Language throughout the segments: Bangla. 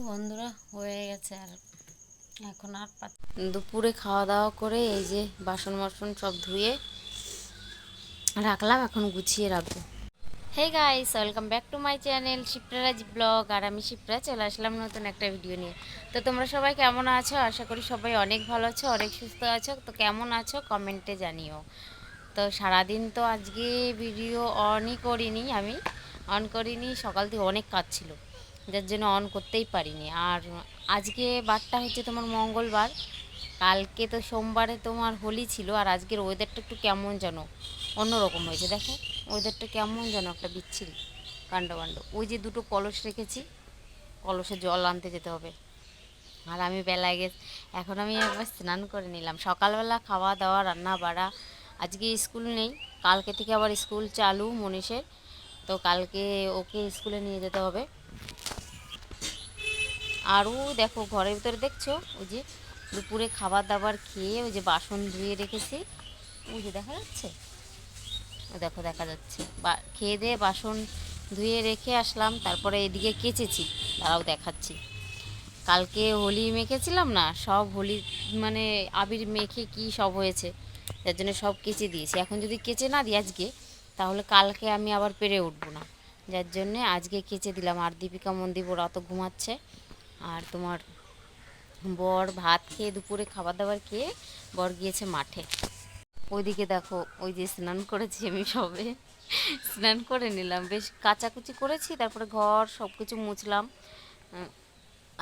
বন্ধুরা, হয়ে গেছে আর এখন আর দুপুরে খাওয়া দাওয়া করে এই যে বাসন মাসন সব ধুয়ে রাখলাম, এখন গুছিয়ে রাখব। Hey guys welcome back to my channel Shipra Raj vlog আর আমি শিপ্রা, চলে আসলাম নতুন একটা ভিডিও নিয়ে। তো তোমরা সবাই কেমন আছো? আশা করি সবাই অনেক ভালো আছো, অনেক সুস্থ আছো। তো কেমন আছো? কমেন্টে জানিও। তো সারাদিন তো আজকে ভিডিও অনই করিনি আমি। অন করিনি, সকাল থেকে অনেক কাজ ছিল। যার জন্য অন করতেই পারিনি। আর আজকে বারটা হচ্ছে তোমার মঙ্গলবার। কালকে তো সোমবারে তোমার হোলি ছিল, আর আজকের ওয়েদারটা একটু কেমন যেন, অন্যরকম হয়েছে। দেখো ওয়েদারটা কেমন যেন একটা বিচ্ছিরি কাণ্ড কাণ্ড ওই যে দুটো কলস রেখেছি, কলসে জল আনতে যেতে হবে। আর আমি বেলায় গেছি, এখন আমি একবার স্নান করে নিলাম। সকালবেলা খাওয়া দাওয়া রান্না বাড়া আজকে স্কুল নেই। কালকে থেকে আবার স্কুল চালু মনীষের। তো কালকে ওকে স্কুলে নিয়ে যেতে হবে। আরও দেখো ঘরের ভিতরে দেখছ? ওই যে দুপুরে খাবার দাবার খেয়ে ওই যে বাসন ধুয়ে রেখেছি। ওই যে দেখা যাচ্ছে? ও দেখো দেখা যাচ্ছে। বা, খেয়ে দিয়ে বাসন ধুয়ে রেখে আসলাম, তারপরে এদিকে কেচেছি। তারাও দেখাচ্ছি। কালকে হোলি মেখেছিলাম না, সব হোলি মানে আবির মেখে কি সব হয়েছে? যার জন্য সব কেচে দিয়েছি। এখন যদি কেচে না দিই আজকে, তাহলে কালকে আমি আবার পেরে উঠবো না। যার জন্যে আজকে কেচে দিলাম। আর দীপিকা মন্দির ওরা তো ঘুমাচ্ছে। আর তোমার বর ভাত খেয়ে দুপুরে খাবার দাবার খেয়ে বর গিয়েছে মাঠে। ওইদিকে দেখো, ওই যে স্নান করেছি আমি সবে। স্নান করে নিলাম, বেশ কাচাকুচি করেছি, তারপরে ঘর সব কিছু মুছলাম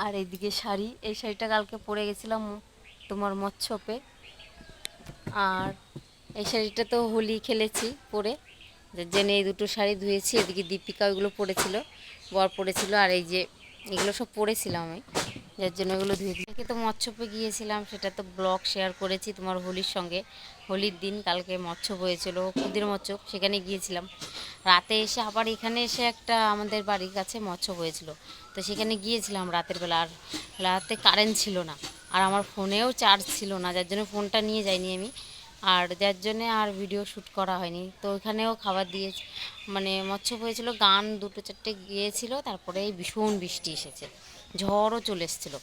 আর এইদিকে শাড়ি, এই শাড়িটা কালকে পরে গেছিলাম তোমার মচ্ছপে আর এই শাড়িটা তো হোলি খেলেছি পরে। যার জন্য এই দুটো শাড়ি ধুয়েছি, এদিকে দীপিকা ওইগুলো পরেছিল, বর পরেছিল, আর এই যে এগুলো সব পড়েছিলাম আমি। যার জন্য এগুলো ধুয়ে দিই তো মৎস্যপে গিয়েছিলাম, সেটা তো ব্লগ শেয়ার করেছি তোমার হোলির সঙ্গে। হোলির দিন কালকে মৎস্য হয়েছিল, ক্ষুদির মৎস্য, সেখানে গিয়েছিলাম। রাতে এসে আবার এখানে এসে একটা আমাদের বাড়ির কাছে মৎস্য হয়েছিল। তো সেখানে গিয়েছিলাম রাতের বেলা, আর রাতে কারেন্ট ছিল না। আর আমার ফোনেও চার্জ ছিল না, যার জন্য ফোনটা নিয়ে যাইনি আমি। আর যার জন্যে আর ভিডিও শ্যুট করা হয়নি। তো ওইখানেও খাবার দিয়ে মানে মৎস্য হয়েছিল, গান দুটো চারটে গিয়েছিল, তারপরে ভীষণ বৃষ্টি এসেছে। ঝড়ও চলে এসেছিল।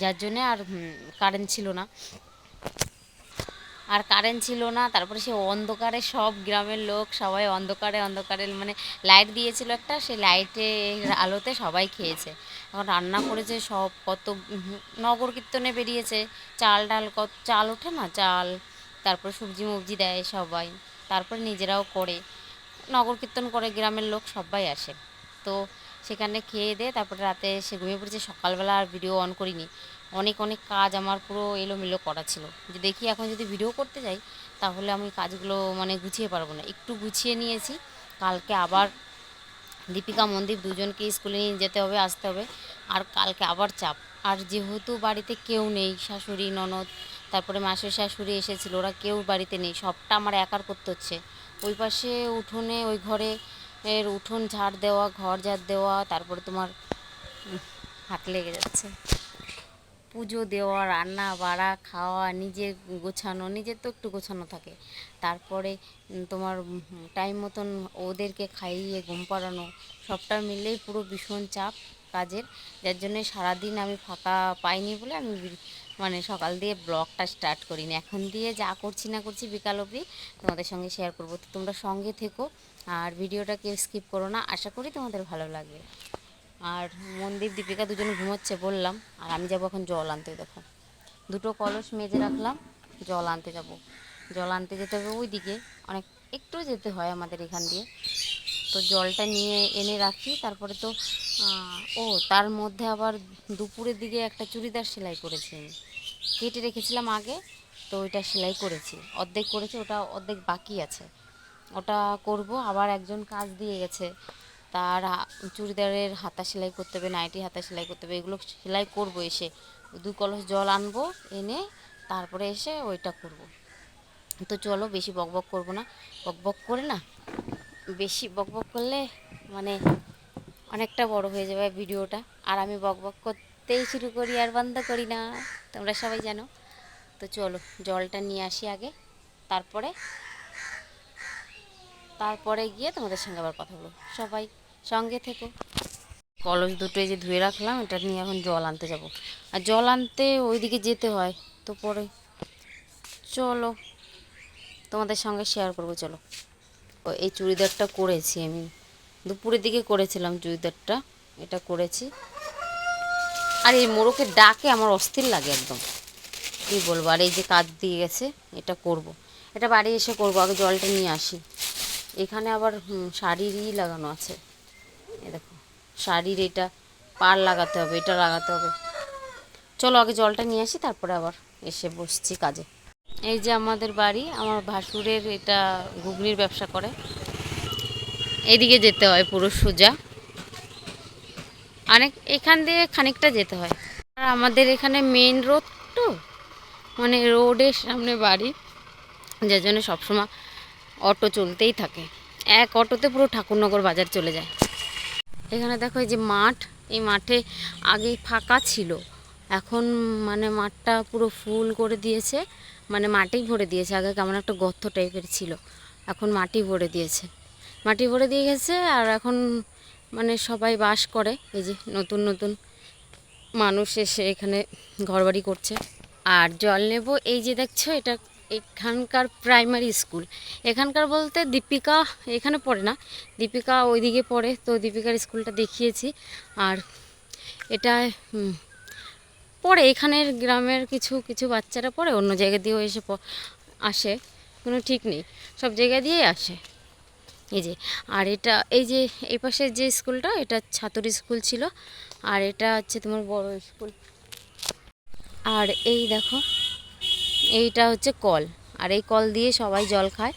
যার জন্যে আর কারেন্ট ছিল না। আর কারেন্ট ছিল না, তারপরে সে অন্ধকারে সব গ্রামের লোক সবাই অন্ধকারে অন্ধকারে মানে লাইট দিয়েছিল একটা, সেই লাইটের আলোতে সবাই খেয়েছে। রান্না করেছে সব, কত নগর কীর্তনে বেরিয়েছে, চাল ডাল কত, চাল ওঠে না, চাল, তারপর সবজি মবজি দেয় সবাই, তারপর নিজেরাও করে, নগর কীর্তন করে গ্রামের লোক সবাই আসে, তো সেখানে খেয়ে দিয়ে তারপরে রাতে এসে ঘুমিয়ে পড়েছে, সকালবেলা আর ভিডিও অন করিনি, অনেক অনেক কাজ আমার পুরো এলোমেলো করা ছিল, যে দেখি এখন যদি ভিডিও করতে যাই, তাহলে আমি কাজগুলো মানে গুছিয়ে পারব না, একটু গুছিয়ে নিয়েছি, কালকে আবার দীপিকা মন্দির দুজনকে স্কুলে নিয়ে যেতে হবে, আসতে হবে। আর কালকে আবার চাপ। আর যেহেতু বাড়িতে কেউ নেই, শাশুড়ি, ননদ, তারপরে মাসের শাশুড়ি এসেছিল, ওরা কেউ বাড়িতে নেই, সবটা আমার একার করতে হচ্ছে। ওই পাশে উঠোনে, ওই ঘরে এর উঠোন ঝাড় দেওয়া, ঘর ঝাড় দেওয়া, তারপরে তোমার হাত লেগে যাচ্ছে। পুজো দেওয়া, রান্না, বাড়া, খাওয়া নিজের গোছানো নিজের তো একটু গোছানো থাকে। তারপরে তোমার টাইম মতন ওদেরকে খাইয়ে, ঘুম পাড়ানো, সবটা মিলেই পুরো ভীষণ চাপ কাজের। যার জন্য সারাদিন আমি ফাঁকা পাইনি বলে আমি মানে সকাল দিয়ে ব্লগটা স্টার্ট করিনি। এখন দিয়ে যা করছি না করছি বিকাল অবধি তোমাদের সঙ্গে শেয়ার করব। তো তোমরা সঙ্গে থেকো আর ভিডিওটা কেউ স্কিপ করো না। আশা করি তোমাদের ভালো লাগবে। আর মন্দির দীপিকা দুজনে ঘুমোচ্ছে বললাম, আর আমি যাব এখন জল আনতে, দেখো। দুটো কলস মেজে রাখলাম, জল আনতে যাব। জল আনতে যেতে হবে ওই দিকে অনেক একটু যেতে হয় আমাদের এখান দিয়ে। তো জলটা নিয়ে এনে রাখি, তারপরে তো ও, তার মধ্যে আবার দুপুরের দিকে একটা চুড়িদার সেলাই করেছি আমি। কেটে রেখেছিলাম আগে, তো ওইটা সেলাই করেছি। অর্ধেক করেছি, ওটা অর্ধেক বাকি আছে। ওটা করব, আবার একজন কাজ দিয়ে গেছে। তার চুড়িদারের হাতা সেলাই করতে হবে, নাইটি হাতা সেলাই করতে হবে, এগুলো সেলাই করব এসে। দু কলস জল আনব, এনে তারপরে এসে ওইটা করব। তো চলো, বেশি বকবক করব না। বকবক করে না, বেশি বকবক করলে মানে অনেকটা বড় হয়ে যাবে ভিডিওটা। আর আমি বকবক করতেই শুরু করি আর বন্ধ করি না। তোমরা সবাই জানো। তো চলো, জলটা নিয়ে আসি আগে। তারপরে তারপরে গিয়ে তোমাদের সঙ্গে আবার কথা বলব। সবাই সঙ্গে থেকো। কলস দুটো এই যে ধুয়ে রাখলাম, এটা নিয়ে এখন জল আনতে যাব। আর জল আনতে ওইদিকে যেতে হয়, তো পরে চলো তোমাদের সঙ্গে শেয়ার করব, চলো। ও, এই চুড়িদারটা করেছি আমি। দুপুরের দিকে করেছিলাম চুড়িদারটা, এটা করেছি। আর এই মোড়কের ডাকে আমার অস্থির লাগে একদম। কী বলব, আর এই যে কাজ দিয়ে গেছে, এটা করব। এটা বাড়ি এসে করব, আগে জলটা নিয়ে আসি। এখানে আবার শাড়িরই লাগানো আছে। দেখো, শাড়ির এটা পার লাগাতে হবে, এটা লাগাতে হবে। চলো আগে জলটা নিয়ে আসি, তারপরে আবার এসে বসছি কাজে। এই যে আমাদের বাড়ি, আমার ভাসুরের এটা ঘুগনির ব্যবসা করে। এদিকে যেতে হয় পুরো সোজা। অনেক এখান দিয়ে খানিকটা যেতে হয়। আর আমাদের এখানে মেন রোড তো মানে রোডের সামনে বাড়ি যার জন্য সবসময় অটো চলতেই থাকে। এক অটোতে পুরো ঠাকুরনগর বাজার চলে যায়। এখানে দেখো এই যে মাঠ, এই মাঠে আগে ফাঁকা ছিল। এখন মানে মাঠটা পুরো ফুল করে দিয়েছে মানে মাটি ভরে দিয়েছে, আগে কেমন একটা গর্ত টাইপের ছিল। এখন মাটি ভরে দিয়েছে। মাটি ভরে দিয়ে গেছে আর এখন মানে সবাই বাস করে, এই যে নতুন নতুন মানুষ এসে এখানে ঘরবাড়ি করছে। আর জল নেব, এই যে দেখছ, এটা এখানকার প্রাইমারি স্কুল। এখানকার বলতে দীপিকা এখানে পড়ে না। দীপিকা ওইদিকে পড়ে। তো দীপিকার স্কুলটা দেখিয়েছি। আর এটা পড়ে। এখানের গ্রামের কিছু কিছু বাচ্চারা পড়ে। অন্য জায়গা দিয়েও এসে আসে। কোনো ঠিক নেই। সব জায়গা দিয়েই আসে। এই যে, আর এটা, এই যে, এই পাশের যে স্কুলটা, এটা ছাত্র স্কুল ছিল। আর এটা হচ্ছে তোমার বড় স্কুল। আর এই দেখো এইটা হচ্ছে কল। আর এই কল দিয়ে সবাই জল খায়।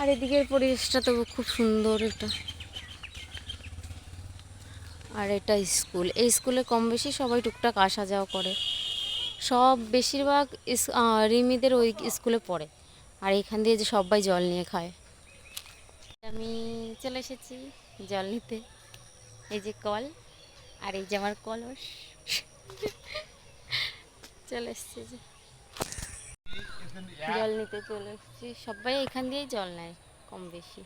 আর এদিকের পরিবেশটা তো খুব সুন্দর এটা। আর এটা স্কুল। এই স্কুলে কম বেশি সবাই টুকটাক আসা যাওয়া করে। সব বেশিরভাগ রিমিদের ওই স্কুলে পড়ে। আর এখান দিয়ে যে সবাই জল নিয়ে খায়। আমি চলে এসেছি জল নিতে। এই যে কল। আর এই যে আমার কলস। চলে এসছে যে। জল নিতে চলে এসেছি। সবাই এখান দিয়েই জল নেয় কম বেশি।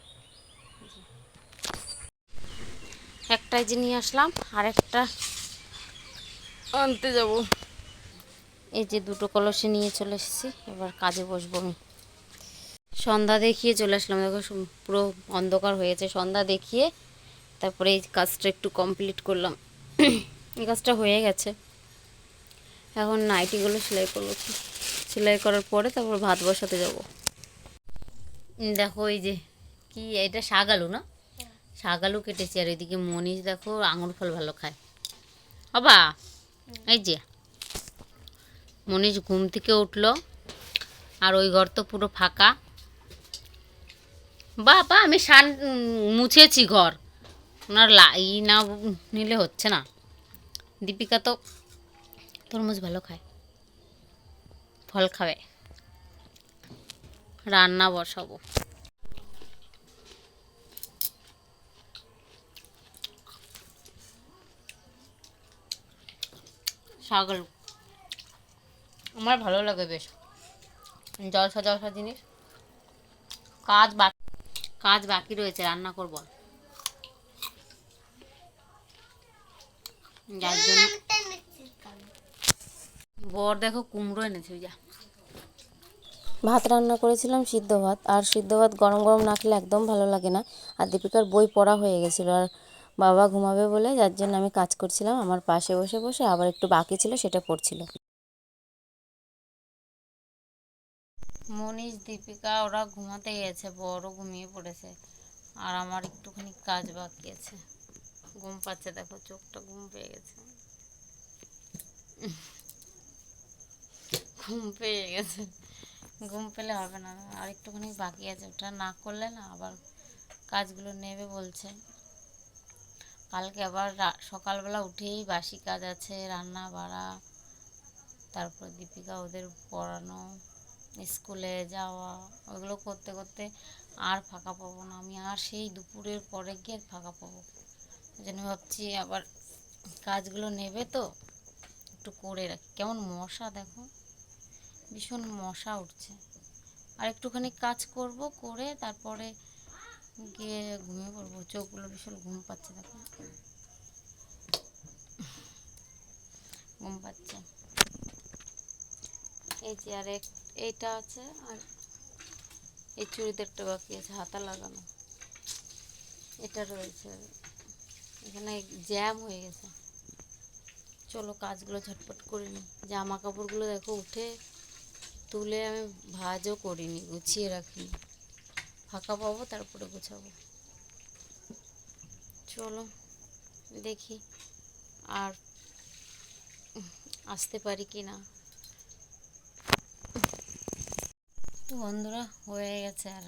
একটাই যে নিয়ে আসলাম আর একটা আনতে যাব। এই যে দুটো কলসে নিয়ে চলে এসেছি এবার কাজে বসবো আমি। সন্ধ্যা দেখিয়ে চলে আসলাম দেখো পুরো অন্ধকার হয়েছে সন্ধ্যা দেখিয়ে তারপরে এই কাজটা একটু কমপ্লিট করলাম। এই কাজটা হয়ে গেছে। এখন নাইটিগুলো সেলাই করব। সেলাই করার পরে তারপর ভাত বসাতে যাব। দেখো এই যে কি, এটা শাক আলু না? শাক আলু কেটেছি আর এদিকে মনীষ দেখো আঙুর ফল ভালো খায়। বাবা এই যে মনীষ ঘুম থেকে উঠল আর ওই ঘর তো পুরো ফাঁকা। বাবা, আমি সান মুছেছি ঘর। ওনার লাই না নিলে হচ্ছে না। দীপিকা তো তরমুজ ভালো খায়। ফল খাবে। রান্না বসাবো। ছাগল। আমার ভালো লাগে বেশ। জলসা জলসা জিনিস। কাজ বাকি কাজ বাকি রয়েছে, রান্না করব। যার জন্য বর দেখো কুমড়ো এনেছে যা। ভাত রান্না করেছিলাম সিদ্ধ ভাত আর সিদ্ধ ভাত গরম গরম না খেলে একদম ভালো লাগে না। আর দীপিকার বই পড়া হয়ে গেছিল আর বাবা ঘুমাবে বলে যার জন্য আমি কাজ করছিলাম আমার পাশে বসে বসে আবার একটু বাকি ছিল সেটা পড়ছিল। মনীষ দীপিকা ওরা ঘুমাতে গেছে বড় ঘুমিয়ে পড়েছে আর আমার একটুখানি কাজ বাকি আছে। ঘুম পাচ্ছে দেখো চোখটা ঘুম পেয়ে গেছে। ঘুম পেয়ে গেছে। ঘুম পেলে হবে না। আর একটুখানি বাকি আছে। ওটা না করলে না আবার কাজগুলো নেবে বলছে। কালকে আবার সকালবেলা উঠেই বাসি কাজ আছে, রান্না বাড়া, তারপর দীপিকা ওদের পড়ানো, স্কুলে যাওয়া, ওগুলো করতে করতে আর ফাঁকা পাবো না। আমি আর সেই দুপুরের পরে গিয়ে ফাঁকা পাবো। ওই জন্য ভাবছি আবার কাজগুলো নেবে তো, একটু করে রাখি। কেমন মশা দেখো। ভীষণ মশা উঠছে। আর একটুখানি কাজ করব করে তারপরে গিয়ে ঘুমিয়ে পড়ব। চোখগুলো ভীষণ ঘুম পাচ্ছে দেখো। ঘুম পাচ্ছে। এই যে আর এইটা আছে আর এই চুড়িদারটা বাকি আছে, হাতা লাগানো। এটা রয়েছে। এখানে জ্যাম হয়ে গেছে। চলো কাজগুলো ঝটপট করে নিই। জামা কাপড়গুলো দেখো উঠে তুলে আমি ভাজও করিনি, গুছিয়ে রাখিনি। ফাঁকা পাবো, তারপরে গুছাবো। চলো, দেখি আর আসতে পারি কি না। তো বন্ধুরা, হয়ে গেছে আর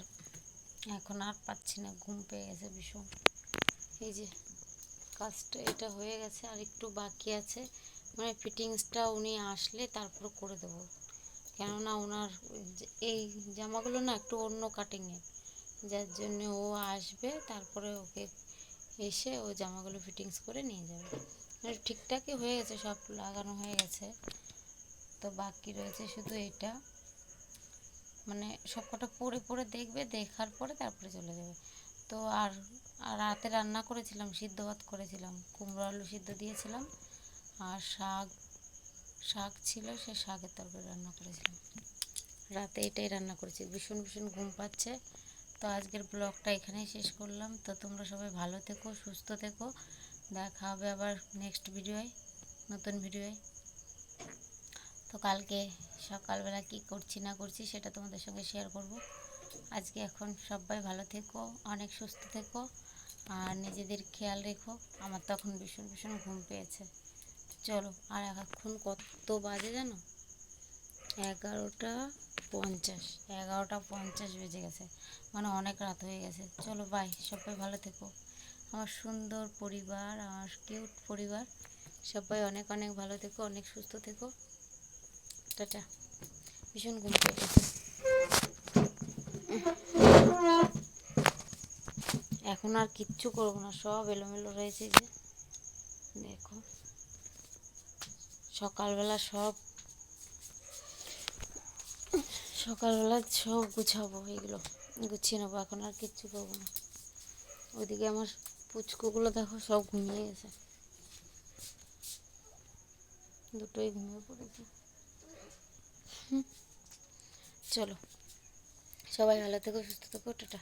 এখন আর পাচ্ছি না, ঘুম পেয়ে গেছে ভীষণ। এই যে কাজটা, এটা হয়ে গেছে আর একটু বাকি আছে। মানে ফিটিংসটা উনি আসলে তারপর করে দেবো। কেননা ওনার এই জামাগুলো না একটু অন্য কাটিংয়ের যার জন্য ও আসবে, তারপরে ওকে এসে ও জামাগুলো ফিটিংস করে নিয়ে যাবে। ঠিকঠাকই হয়ে গেছে, সব লাগানো হয়ে গেছে। তো বাকি রয়েছে শুধু এটা। মানে সব কটা পরে পরে দেখবে, দেখার পরে তারপরে চলে যাবে। তো আর আর রাতে রান্না করেছিলাম, সিদ্ধ ভাত করেছিলাম। কুমড়ো আলু সিদ্ধ দিয়েছিলাম, আর শাক শাক ছিল, সে শাকের তরকারি রান্না করেছিলাম রাতে এটাই রান্না করেছি। ভীষণ ভীষণ ঘুম পাচ্ছে। তো আজকের ব্লগটা এখানেই শেষ করলাম। তো তোমরা সবাই ভালো থেকো, সুস্থ থেকো। দেখা হবে আবার নেক্সট ভিডিওয় নতুন ভিডিওয় তো কালকে সকালবেলা কি করছি, না করছি সেটা তোমাদের সঙ্গে শেয়ার করব। আজকে এখন সবাই ভালো থেকো, অনেক সুস্থ থেকো। আর নিজেদের খেয়াল রেখো, আমার তখন ভীষণ ভীষণ ঘুম পেয়েছে। চলো, আর এখন কত বাজে জানো? এগারোটা পঞ্চাশ এগারোটা পঞ্চাশ বেজে গেছে। মানে অনেক রাত হয়ে গেছে। চলো বাই সবাই ভালো থেকো। আমার সুন্দর পরিবার, আমার কিউট পরিবার, সবাই অনেক অনেক ভালো থেকো, অনেক সুস্থ থেকো। টাটা। ভীষণ ঘুম পেয়ে এখন আর কিচ্ছু করব না, সব এলোমেলো রয়েছে যে। দেখো। সকালবেলা সব সকালবেলা সব গুছাবো, এগুলো গুছিয়ে নেব, এখন আর কিচ্ছু করব না। ওইদিকে আমার পুচকুগুলো দেখো সব ঘুমিয়ে গেছে। দুটোই ঘুমিয়ে পড়েছে। চলো, সবাই ভালো থেকো, সুস্থ থেকো, টাটা।